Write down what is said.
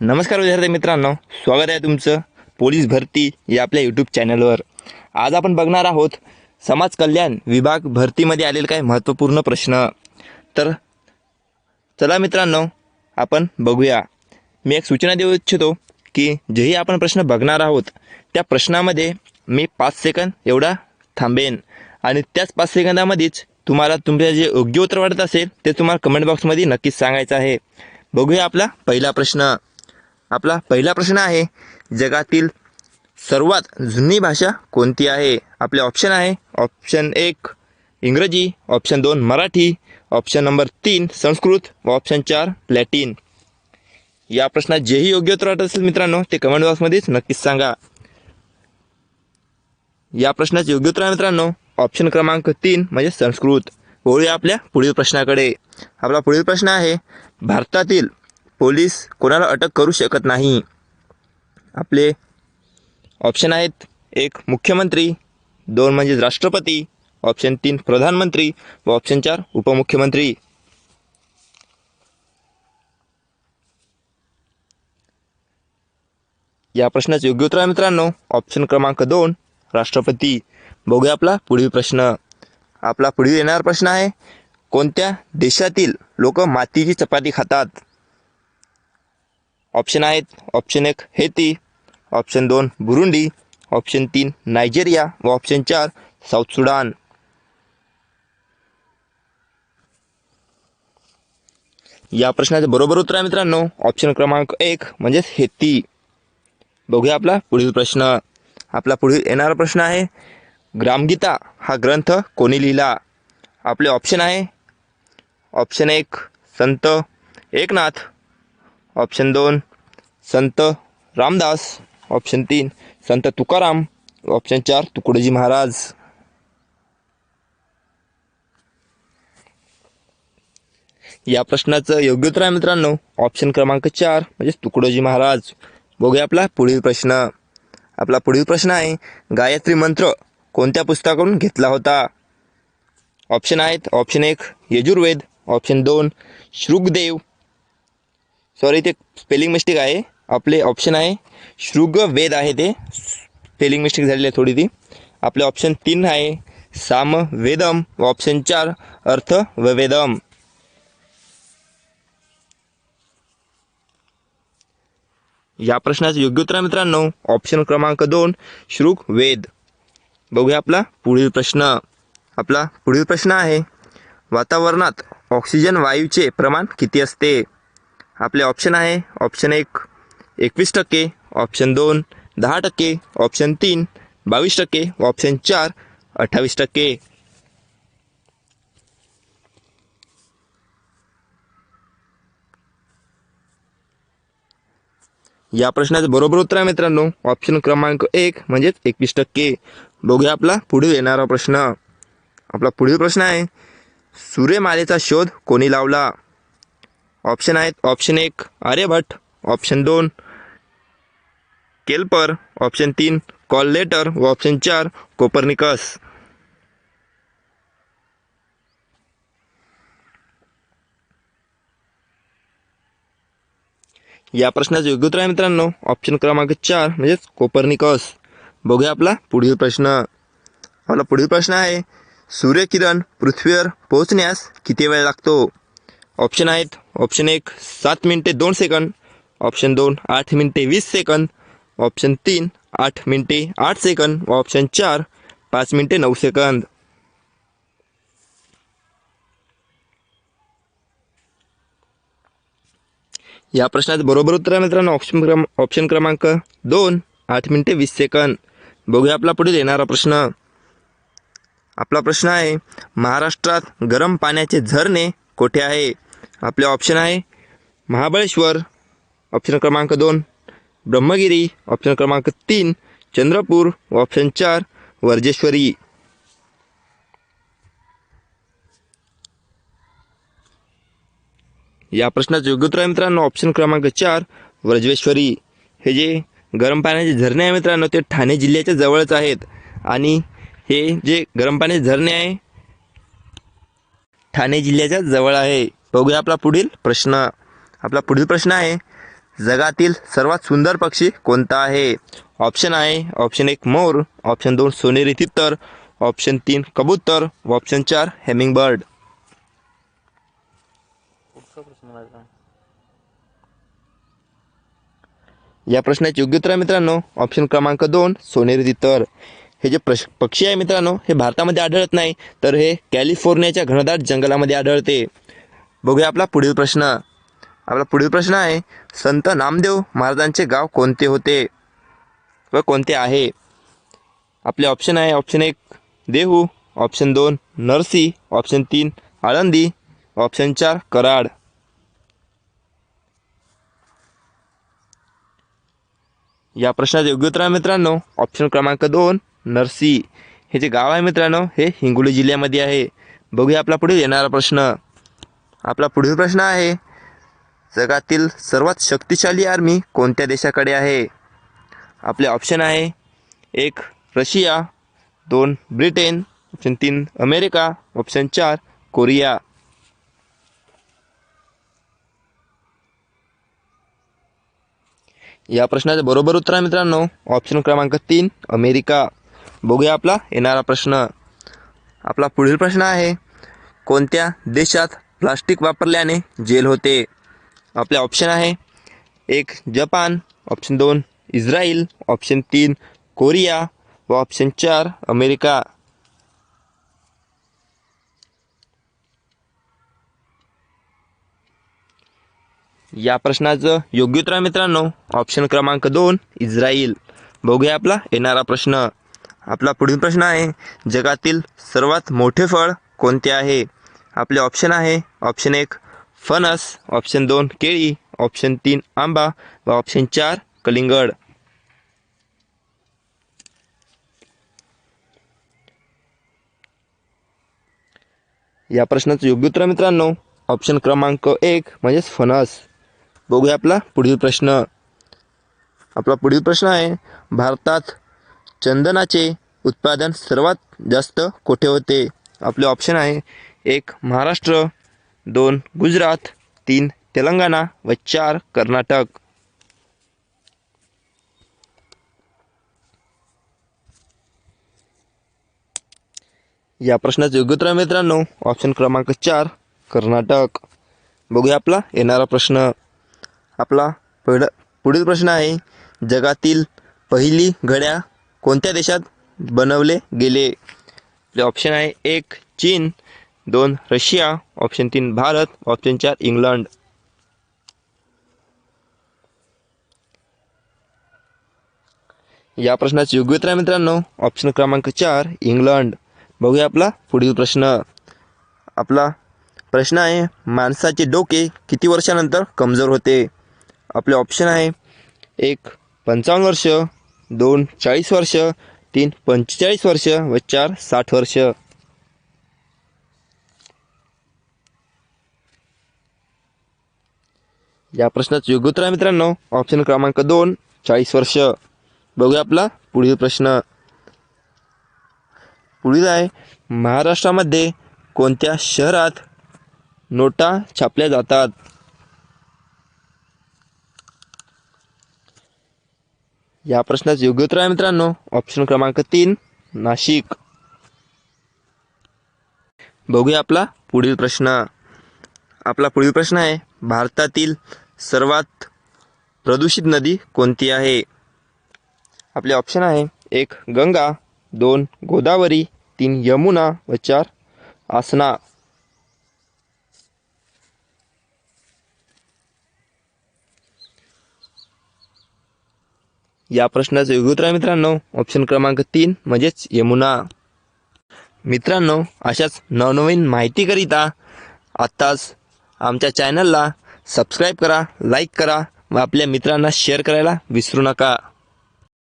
नमस्कार विद्यार्थी मित्रांनो स्वागत आहे तुमचं पोलीस भरती या आपल्या यूट्यूब चॅनलवर आज आपण बघणार आहोत समाज कल्याण विभाग भरतीमध्ये आलेले काही महत्त्वपूर्ण प्रश्न. तर चला मित्रांनो आपण बघूया. मी एक सूचना देऊ इच्छितो की जेही आपण प्रश्न बघणार आहोत त्या प्रश्नामध्ये मी पाच सेकंद एवढा थांबेन. आणि त्याच पाच सेकंदामध्येच तुम्हाला तुमचं जे योग्य उत्तर वाटत असेल ते तुम्हाला कमेंट बॉक्समध्ये नक्कीच सांगायचं आहे. बघूया आपला पहिला प्रश्न. आपला पहिला प्रश्न आहे जगातील सर्वात जुनी भाषा कोणती आहे? आपले ऑप्शन आहे ऑप्शन एक इंग्रजी ऑप्शन दोन मराठी ऑप्शन नंबर तीन संस्कृत व ऑप्शन चार लॅटिन या प्रश्नात जेही योग्य उत्तर वाटत असेल मित्रांनो ते कमेंट बॉक्समध्येच नक्कीच सांगा. या प्रश्नाचे योग्य उत्तर आहे मित्रांनो ऑप्शन क्रमांक तीन म्हणजे संस्कृत. वळूया आपल्या पुढील प्रश्नाकडे. आपला पुढील प्रश्न आहे भारतातील पोलीस कोणाला अटक करू शकत नाही. आपले ऑप्शन आहेत एक मुख्यमंत्री दोन म्हणजे राष्ट्रपती ऑप्शन तीन प्रधानमंत्री व ऑप्शन चार उपमुख्यमंत्री. या प्रश्नाचे योग्य उत्तर आहे मित्रांनो. ऑप्शन क्रमांक दोन राष्ट्रपती. बघूया आपला पुढील प्रश्न. आपला पुढील येणारा प्रश्न आहे कोणत्या देशातील लोक मातीची चपाती खातात? ऑप्शन आहेत. ऑप्शन एक हेती ऑप्शन दोन बुरुंडी ऑप्शन तीन नायजेरिया व ऑप्शन चार साऊथ सुडान. या प्रश्नाचं बरोबर उत्तर आहे मित्रांनो. ऑप्शन क्रमांक एक म्हणजेच हेती. बघूया आपला पुढील प्रश्न. आपला पुढील येणारा प्रश्न आहे ग्रामगीता हा ग्रंथ कोणी लिहिला? आपले ऑप्शन आहे. ऑप्शन एक संत एकनाथ. ऑप्शन दोन संत रामदास. ऑप्शन तीन संत तुकाराम. ऑप्शन चार तुकडोजी महाराज. या प्रश्नाचं योग्य उत्तर आहे मित्रांनो. ऑप्शन क्रमांक चार म्हणजे तुकडोजी महाराज. बघूया आपला पुढील प्रश्न. आपला पुढील प्रश्न आहे गायत्री मंत्र कोणत्या पुस्तकाकडून घेतला होता? ऑप्शन आहेत ऑप्शन एक यजुर्वेद. ऑप्शन दोन शृगदेव सॉरी ते स्पेलिंग मिस्टेक आहे. आपले ऑप्शन आहे. शृगवेद आहे ते. स्पेलिंग मिस्टेक झालेली आहे थोडी ती. आपले ऑप्शन तीन आहे. साम वेदम व ऑप्शन चार अर्थ व वेदम. या प्रश्नाचं योग्य उत्तर मित्रांनो. ऑप्शन क्रमांक दोन श्रुग वेद. बघूया आपला पुढील प्रश्न. आपला पुढील प्रश्न आहे. वातावरणात ऑक्सिजन वायूचे प्रमाण किती असते? आपले ऑप्शन आहे. ऑप्शन एक एकवीस टक्के. ऑप्शन दोन दहा टक्के. ऑप्शन तीन बावीस टक्के. ऑप्शन चार अठ्ठावीस टक्के. या प्रश्नाचं बरोबर उत्तर आहे मित्रांनो. ऑप्शन क्रमांक एक म्हणजेच एकवीस टक्के. बघूया आपला पुढील येणारा प्रश्न. आपला पुढील प्रश्न आहे सूर्यमालेचा शोध कोणी लावला? ऑप्शन आहेत ऑप्शन एक आर्यभट्ट ऑप्शन दोन केल्पर ऑप्शन तीन कॉल लेटर व ऑप्शन चार कोपर्निकस. या प्रश्नाचं योग्य उत्तर आहे मित्रांनो. ऑप्शन क्रमांक चार म्हणजेच कोपर्निकस. बघूया आपला पुढील प्रश्न. आपला पुढील प्रश्न आहे सूर्यकिरण पृथ्वीवर पोहोचण्यास किती वेळ लागतो? ऑप्शन आहेत. ऑप्शन एक सात मिनिटे दोन सेकंद. ऑप्शन दोन आठ मिनिटे वीस सेकंद. ऑप्शन तीन आठ मिनिटे आठ सेकंद. व ऑप्शन चार पाच मिनिटे नऊ सेकंद. या प्रश्नाचं बरोबर उत्तर आहे मित्रांनो. ऑप्शन क्रम ऑप्शन क्रमांक दोन आठ मिनिटे वीस सेकंद. बघूया आपला पुढील येणारा प्रश्न. आपला प्रश्न आहे महाराष्ट्रात गरम पाण्याचे झरणे कोठे आहे? आपले ऑप्शन आहे महाबळेश्वर ऑप्शन क्रमांक दोन ब्रह्मगिरी ऑप्शन क्रमांक तीन चंद्रपूर व ऑप्शन चार वर्जेश्वरी. या प्रश्नाचं योग्य उत्तर आहे मित्रांनो ऑप्शन क्रमांक चार व्रजवेश्वरी हे जे गरम पाण्याचे झरणे आहे मित्रांनो ते ठाणे जिल्ह्याच्या जवळच आहेत. आणि हे जे गरम पाण्याचे झरणे आहे ठाणे जिल्ह्याच्या जवळ आहे. बघूया आपला पुढील प्रश्न. आपला पुढील प्रश्न आहे जगातील सर्वात सुंदर पक्षी कोणता आहे? ऑप्शन आहे ऑप्शन एक मोर ऑप्शन दोन सोनेरी तितर ऑप्शन तीन कबूतर व ऑप्शन चार हेमिंग बर्ड या प्रश्नाचे योग्य उत्तर आहे मित्रांनो ऑप्शन क्रमांक दोन सोनेरी तितर. हे जे प्रश पक्षी आहे मित्रांनो हे भारतामध्ये आढळत नाही तर हे कॅलिफोर्नियाच्या घनदाट जंगलामध्ये आढळते. बघूया आपला पुढील प्रश्न. आपला पुढील प्रश्न आहे संत नामदेव महाराजांचे गाव कोणते होते? व कोणते आहे? आपले ऑप्शन आहे ऑप्शन एक देहू ऑप्शन दोन नरसी ऑप्शन तीन आळंदी ऑप्शन चार कराड. या प्रश्नाचे योग्य उत्तर आहे मित्रांनो. ऑप्शन क्रमांक दोन नरसी. हे जे गाव आहे मित्रांनो हे हिंगोली जिल्ह्यामध्ये आहे. बघूया आपला पुढील येणारा प्रश्न. आपला पुढील प्रश्न आहे. जगातील सर्वात शक्तिशाली आर्मी कोणत्या देशाकडे आहे? आपले ऑप्शन आहे एक रशिया दोन ब्रिटेन ऑप्शन तीन अमेरिका ऑप्शन चार कोरिया. या प्रश्नाचं बरोबर उत्तर आहे मित्रांनो ऑप्शन क्रमांक तीन अमेरिका. बघूया आपला येणारा प्रश्न. आपला पुढील प्रश्न आहे कोणत्या देशात प्लास्टिक वापरल्याने जेल होते. आपले ऑप्शन आहे. एक जपान. ऑप्शन दोन इस्रायल. ऑप्शन तीन कोरिया. व ऑप्शन चार अमेरिका. या प्रश्नाचं योग्य उत्तर मित्रांनो. ऑप्शन क्रमांक दोन इस्रायल. बघूया आपला येणारा प्रश्न. आपला पुढील प्रश्न आहे जगातील सर्वात मोठे फळ कोणते आहे? आपले ऑप्शन आहे. ऑप्शन एक फणस. ऑप्शन दोन केळी. ऑप्शन तीन आंबा. व ऑप्शन चार कलिंगड. या प्रश्नाचं योग्य उत्तर मित्रांनो. ऑप्शन क्रमांक एक म्हणजेच फणस. बघूया आपला पुढील प्रश्न. आपला पुढील प्रश्न आहे भारतात चंदनाचे उत्पादन सर्वात जास्त कोठे होते? आपले ऑप्शन आहे एक महाराष्ट्र दोन गुजरात तीन तेलंगणा व चार कर्नाटक. या प्रश्नाचं योग्य उत्तर मित्रांनो ऑप्शन क्रमांक चार कर्नाटक. बघूया आपला येणारा प्रश्न. आपला पहिला पुढील प्रश्न आहे जगातील पहिली घड्या कोणत्या देशात बनवले गेले? ऑप्शन आहे एक चीन. दोन रशिया ऑप्शन तीन भारत ऑप्शन चार इंग्लंड. या प्रश्नाचे योग्य उत्तर आहे मित्रांनो. ऑप्शन क्रमांक चार इंग्लंड. बघूया आपला पुढील प्रश्न. आपला प्रश्न आहे माणसाचे डोके किती वर्षानंतर कमजोर होते? आपले ऑप्शन आहे एक पंचावन्न वर्ष दोन चाळीस वर्ष तीन पंचेचाळीस वर्ष व चार साठ वर्ष. या प्रश्नाचं योग्य उत्तर आहे मित्रांनो. ऑप्शन क्रमांक दोन चाळीस वर्ष. बघूया आपला पुढील प्रश्न. पुढील आहे महाराष्ट्रामध्ये कोणत्या शहरात नोटा छापल्या जातात? या प्रश्नाचं योग्य उत्तर आहे मित्रांनो. ऑप्शन क्रमांक तीन नाशिक. बघूया आपला पुढील प्रश्न. आपला पुढील प्रश्न आहे भारतातील सर्वात प्रदूषित नदी कोणती आहे? आपले ऑप्शन आहे एक गंगा दोन गोदावरी तीन यमुना व चार आसना. या प्रश्नाचं योग्य उत्तर आहे मित्रांनो. ऑप्शन क्रमांक तीन म्हणजेच यमुना. मित्रांनो अशाच नवनवीन माहितीकरिता आत्ताच आमच्या चॅनलला सबस्क्राईब करा लाईक करा व आपल्या मित्रांना शेअर करायला विसरू नका.